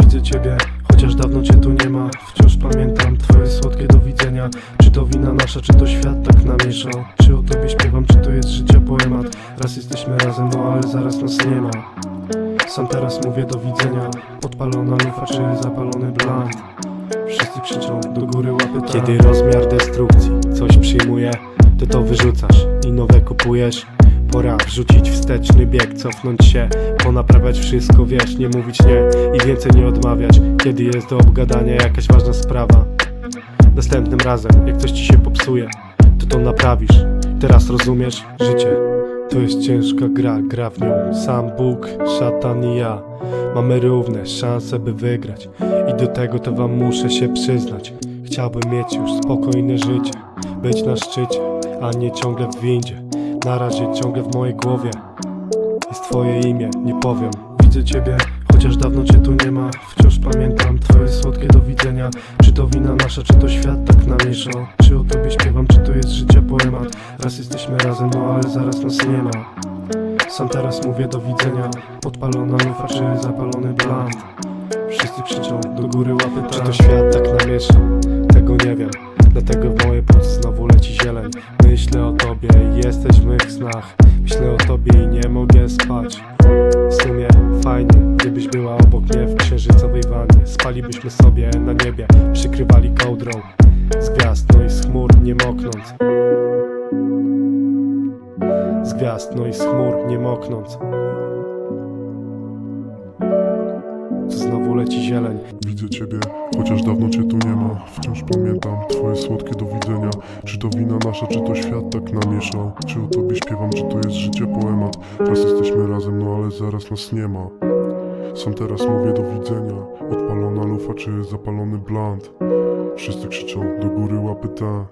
Widzę ciebie, chociaż dawno cię tu nie ma. Wciąż pamiętam twoje słodkie do widzenia. Czy to wina nasza, czy to świat tak namieszał Czy o tobie śpiewam, czy to jest życia poemat? Raz jesteśmy razem, no ale zaraz nas nie ma Sam teraz mówię do widzenia Podpalona lufa, czy zapalony blunt Wszyscy krzyczą do góry łapy tam. Kiedy rozmiar destrukcji coś przyjmuje, to to wyrzucasz i nowe kupujesz. Pora wrzucić wsteczny bieg, cofnąć się, ponaprawiać wszystko, wiesz, nie mówić nie i więcej nie odmawiać, kiedy jest do obgadania jakaś ważna sprawa. Następnym razem, jak coś ci się popsuje, to to naprawisz. Teraz rozumiesz, życie to jest ciężka gra, gra w nią sam Bóg, szatan i ja. Mamy równe szanse, by wygrać i do tego to wam muszę się przyznać. Chciałbym mieć już spokojne życie, być na szczycie, a nie ciągle w windzie. Na razie ciągle w mojej głowie jest twoje imię, nie powiem. Widzę ciebie, chociaż dawno cię tu nie ma Wciąż pamiętam twoje słodkie do widzenia Czy to wina nasza, czy to świat tak namieszał Czy o tobie śpiewam, czy to jest życia poemat Raz jesteśmy razem, no ale zaraz nas nie ma Sam teraz mówię do widzenia Podpalona lufa, czy zapalony blunt Wszyscy krzyczą do góry łapy Czy tam. to świat tak namiesza? Tego nie wiem. Dlatego w moje płuc znowu leci zieleń. Myślę o tobie i jesteś w mych snach. Myślę o tobie i nie mogę spać. W sumie fajnie, gdybyś była obok mnie w księżycowej wannie. Spalibyśmy sobie na niebie, przykrywali kołdrą. Z gwiazd, no i z chmur nie moknąc. Z gwiazd, no i z chmur nie moknąc. Znowu leci zieleń. Widzę ciebie, chociaż dawno cię tu nie ma Wciąż pamiętam twoje słodkie do widzenia Czy to wina nasza, czy to świat tak namieszał Czy o tobie śpiewam, czy to jest życie poemat Raz jesteśmy razem, no ale zaraz nas nie ma Sam teraz mówię do widzenia. Odpalona lufa, czy zapalony blunt Wszyscy krzyczą do góry łapy te